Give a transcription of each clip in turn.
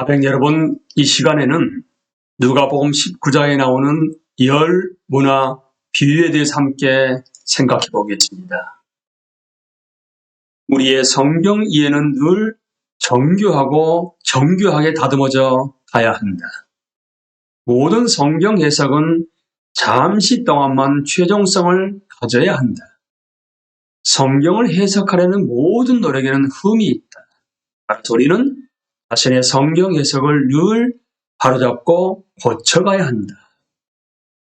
가백 여러분, 이 시간에는 누가복음 19장에 나오는 열 문화 비유에 대해서 함께 생각해 보겠습니다. 우리의 성경 이해는 늘 정교하고 정교하게 다듬어져 가야 한다. 모든 성경 해석은 잠시 동안만 최종성을 가져야 한다. 성경을 해석하려는 모든 노력에는 흠이 있다. 우리는 자신의 성경 해석을 늘 바로잡고 고쳐가야 한다.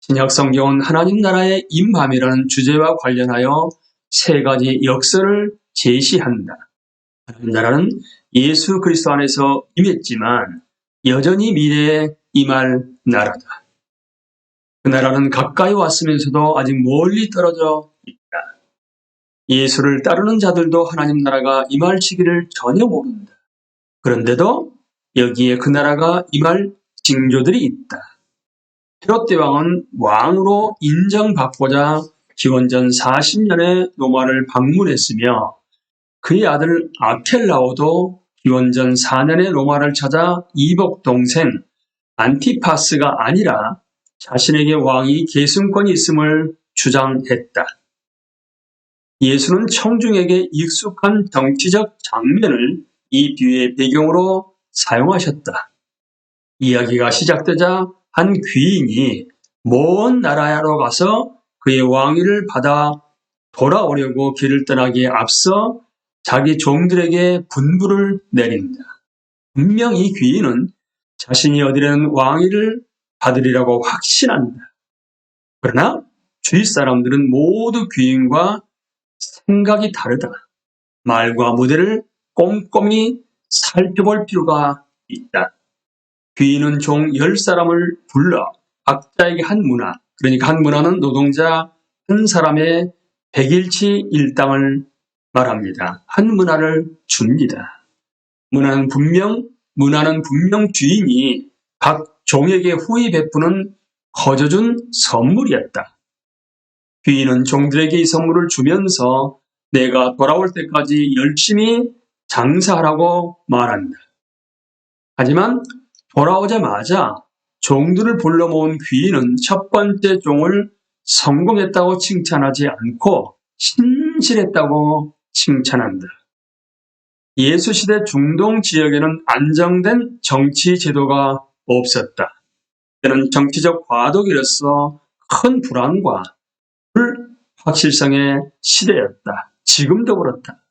신약 성경은 하나님 나라의 임함이라는 주제와 관련하여 세 가지 역설을 제시한다. 하나님 나라는 예수 그리스도 안에서 임했지만 여전히 미래에 임할 나라다. 그 나라는 가까이 왔으면서도 아직 멀리 떨어져 있다. 예수를 따르는 자들도 하나님 나라가 임할 시기를 전혀 모른다. 그런데도 여기에 그 나라가 임할 징조들이 있다. 헤롯 대왕은 왕으로 인정받고자 기원전 40년에 로마를 방문했으며 그의 아들 아켈라오도 기원전 4년에 로마를 찾아 이복 동생 안티파스가 아니라 자신에게 왕이 계승권이 있음을 주장했다. 예수는 청중에게 익숙한 정치적 장면을 이 비유의 배경으로 사용하셨다. 이야기가 시작되자 한 귀인이 먼 나라로 가서 그의 왕위를 받아 돌아오려고 길을 떠나기에 앞서 자기 종들에게 분부를 내린다. 분명 이 귀인은 자신이 얻으려는 왕위를 받으리라고 확신한다. 그러나 주위 사람들은 모두 귀인과 생각이 다르다. 말과 무대를 꼼꼼히 살펴볼 필요가 있다. 귀인은 종 10사람을 불러 각자에게 한 문화, 그러니까 한 문화는 노동자 한 사람의 백일치 일당을 말합니다. 한 문화를 줍니다. 문화는 분명, 문화는 분명 주인이 각 종에게 후히 베푸는 거저준 선물이었다. 귀인은 종들에게 이 선물을 주면서 내가 돌아올 때까지 열심히 장사하라고 말한다. 하지만 돌아오자마자 종들을 불러 모은 귀인은 첫 번째 종을 성공했다고 칭찬하지 않고 신실했다고 칭찬한다. 예수 시대 중동 지역에는 안정된 정치 제도가 없었다. 때는 정치적 과도기로서 큰 불안과 불확실성의 시대였다. 지금도 그렇다.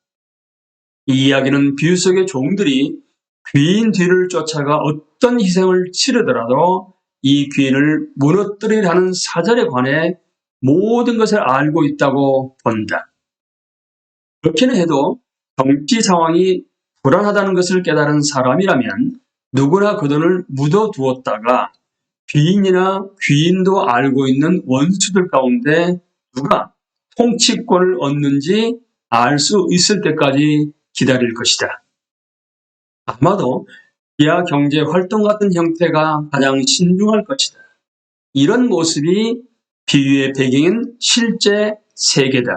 이 이야기는 비유 속의 종들이 귀인 뒤를 쫓아가 어떤 희생을 치르더라도 이 귀인을 무너뜨리라는 사절에 관해 모든 것을 알고 있다고 본다. 그렇기는 해도 정치 상황이 불안하다는 것을 깨달은 사람이라면 누구나 그 돈을 묻어두었다가 귀인이나 귀인도 알고 있는 원수들 가운데 누가 통치권을 얻는지 알 수 있을 때까지 기다릴 것이다. 아마도 기아 경제 활동 같은 형태가 가장 신중할 것이다. 이런 모습이 비유의 배경인 실제 세계다.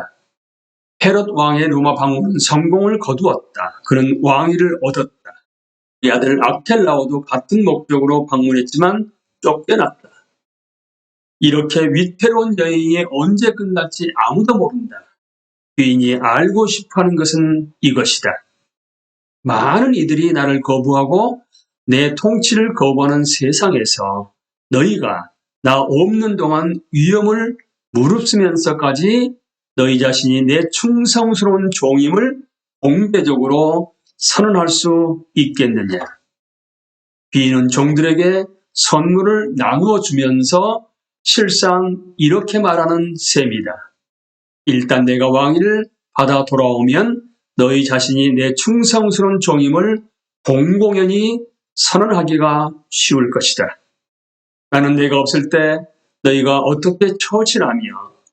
헤롯 왕의 로마 방문은 성공을 거두었다. 그는 왕위를 얻었다. 이 아들 악텔라오도 같은 목적으로 방문했지만 쫓겨났다. 이렇게 위태로운 여행이 언제 끝날지 아무도 모른다. 귀인이 알고 싶어 하는 것은 이것이다. 많은 이들이 나를 거부하고 내 통치를 거부하는 세상에서 너희가 나 없는 동안 위험을 무릅쓰면서까지 너희 자신이 내 충성스러운 종임을 공개적으로 선언할 수 있겠느냐. 비는 종들에게 선물을 나누어 주면서 실상 이렇게 말하는 셈이다. 일단 내가 왕위를 받아 돌아오면 너희 자신이 내 충성스러운 종임을 공공연히 선언하기가 쉬울 것이다. 나는 내가 없을 때 너희가 어떻게 처신하며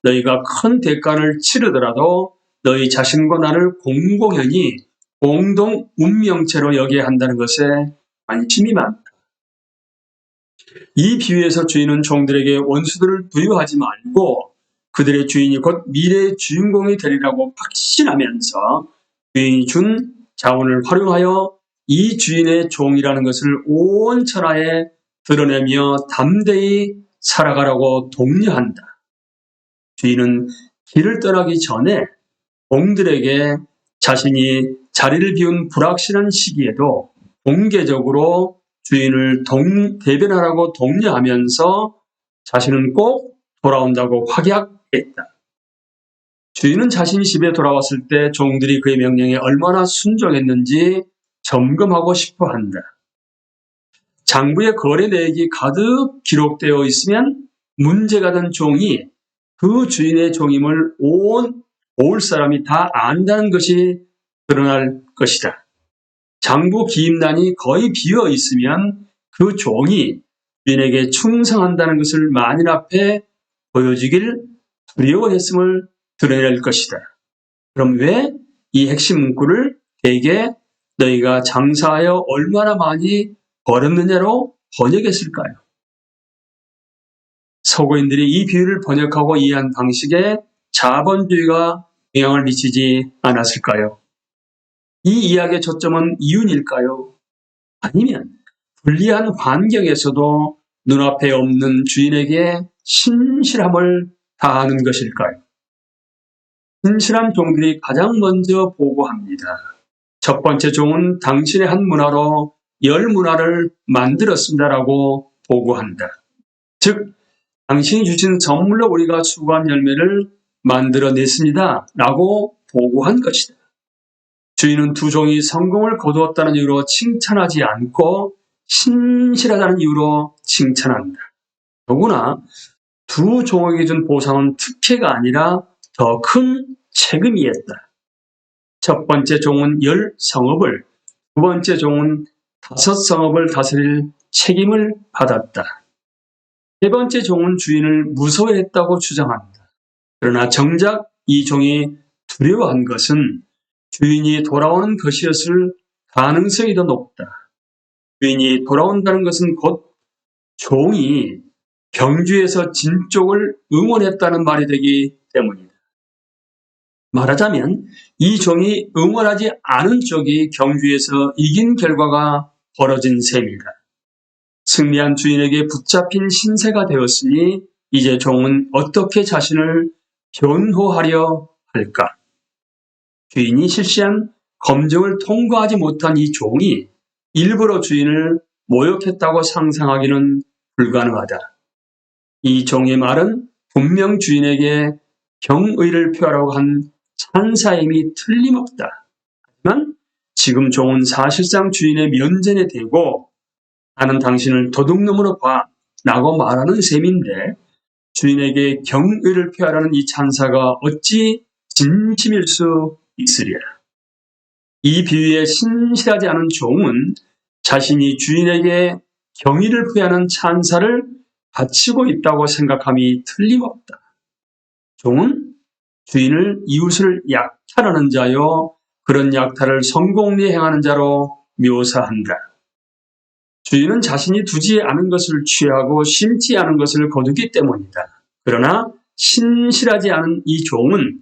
너희가 큰 대가를 치르더라도 너희 자신과 나를 공공연히 공동 운명체로 여겨야 한다는 것에 관심이 많다. 이 비유에서 주인은 종들에게 원수들을 부여하지 말고 그들의 주인이 곧 미래의 주인공이 되리라고 확신하면서 주인이 준 자원을 활용하여 이 주인의 종이라는 것을 온 천하에 드러내며 담대히 살아가라고 독려한다. 주인은 길을 떠나기 전에 공들에게 자신이 자리를 비운 불확실한 시기에도 공개적으로 주인을 동, 대변하라고 독려하면서 자신은 꼭 돌아온다고 확약 했다. 주인은 자신이 집에 돌아왔을 때 종들이 그의 명령에 얼마나 순종했는지 점검하고 싶어 한다. 장부의 거래 내역이 가득 기록되어 있으면 문제가 된 종이 그 주인의 종임을 온, 올 사람이 다 안다는 것이 드러날 것이다. 장부 기입란이 거의 비어 있으면 그 종이 주인에게 충성한다는 것을 만인 앞에 보여주길 두려워했음을 드러낼 것이다. 그럼 왜 이 핵심 문구를 대개 너희가 장사하여 얼마나 많이 벌었느냐로 번역했을까요? 서구인들이 이 비유를 번역하고 이해한 방식에 자본주의가 영향을 미치지 않았을까요? 이 이야기의 초점은 이윤일까요? 아니면 불리한 환경에서도 눈앞에 없는 주인에게 신실함을 다하는 것일까요? 신실한 종들이 가장 먼저 보고합니다. 첫 번째 종은 당신의 한 문화로 열 문화를 만들었습니다라고 보고한다. 즉, 당신이 주신 선물로 우리가 수고한 열매를 만들어냈습니다. 라고 보고한 것이다. 주인은 두 종이 성공을 거두었다는 이유로 칭찬하지 않고 신실하다는 이유로 칭찬한다. 더구나 두 종에게 준 보상은 특혜가 아니라 더 큰 책임이었다. 첫 번째 종은 열 성읍을, 두 번째 종은 다섯 성읍을 다스릴 책임을 받았다. 세 번째 종은 주인을 무서워했다고 주장한다. 그러나 정작 이 종이 두려워한 것은 주인이 돌아오는 것이었을 가능성이 더 높다. 주인이 돌아온다는 것은 곧 종이 경주에서 진 쪽을 응원했다는 말이 되기 때문이다. 말하자면 이 종이 응원하지 않은 쪽이 경주에서 이긴 결과가 벌어진 셈이다. 승리한 주인에게 붙잡힌 신세가 되었으니 이제 종은 어떻게 자신을 변호하려 할까? 주인이 실시한 검증을 통과하지 못한 이 종이 일부러 주인을 모욕했다고 상상하기는 불가능하다. 이 종의 말은 분명 주인에게 경의를 표하라고 한 찬사임이 틀림없다. 하지만 지금 종은 사실상 주인의 면전에 대고 나는 당신을 도둑놈으로 봐 라고 말하는 셈인데 주인에게 경의를 표하라는 이 찬사가 어찌 진심일 수 있으리라. 이 비유에 신실하지 않은 종은 자신이 주인에게 경의를 표하는 찬사를 바치고 있다고 생각함이 틀림없다. 종은 주인을 이웃을 약탈하는 자요, 그런 약탈을 성공리에 행하는 자로 묘사한다. 주인은 자신이 두지 않은 것을 취하고 심지 않은 것을 거두기 때문이다. 그러나 신실하지 않은 이 종은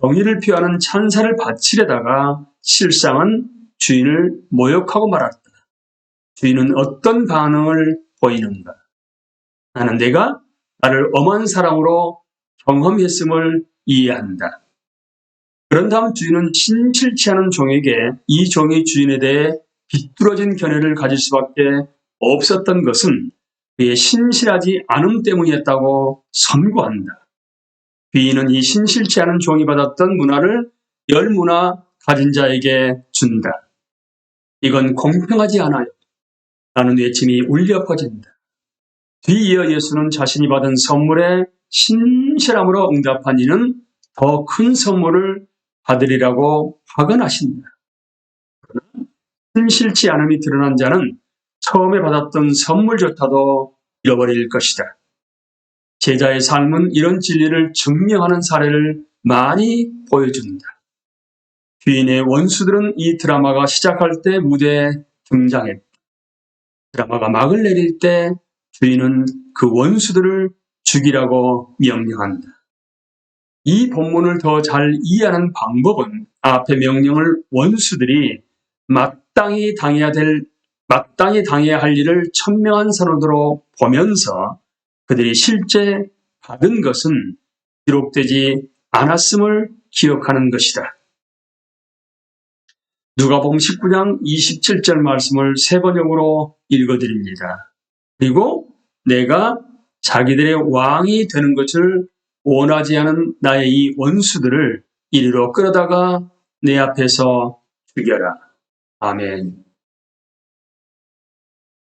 경의를 표하는 찬사를 바치려다가 실상은 주인을 모욕하고 말았다. 주인은 어떤 반응을 보이는가? 나는 내가 나를 엄한 사랑으로 경험했음을 이해한다. 그런 다음 주인은 신실치 않은 종에게 이 종이 주인에 대해 비뚤어진 견해를 가질 수밖에 없었던 것은 그의 신실하지 않음 때문이었다고 선고한다. 비인은 이 신실치 않은 종이 받았던 문화를 열 문화 가진 자에게 준다. 이건 공평하지 않아요. 라는 외침이 울려 퍼진다. 뒤이어 예수는 자신이 받은 선물에 신실함으로 응답한 이는 더 큰 선물을 받으리라고 확언하신다. 신실치 않음이 드러난 자는 처음에 받았던 선물조차도 잃어버릴 것이다. 제자의 삶은 이런 진리를 증명하는 사례를 많이 보여준다. 귀인의 원수들은 이 드라마가 시작할 때 무대에 등장했다. 드라마가 막을 내릴 때 주인은 그 원수들을 죽이라고 명령한다. 이 본문을 더 잘 이해하는 방법은 앞의 명령을 원수들이 맞 마땅히 당해야 될 마땅히 당해야 할 일을 천명한 선언으로 보면서 그들이 실제 받은 것은 기록되지 않았음을 기억하는 것이다. 누가복음 19장 27절 말씀을 세 번역으로 읽어드립니다. 그리고 내가 자기들의 왕이 되는 것을 원하지 않은 나의 이 원수들을 이리로 끌어다가 내 앞에서 죽여라. 아멘.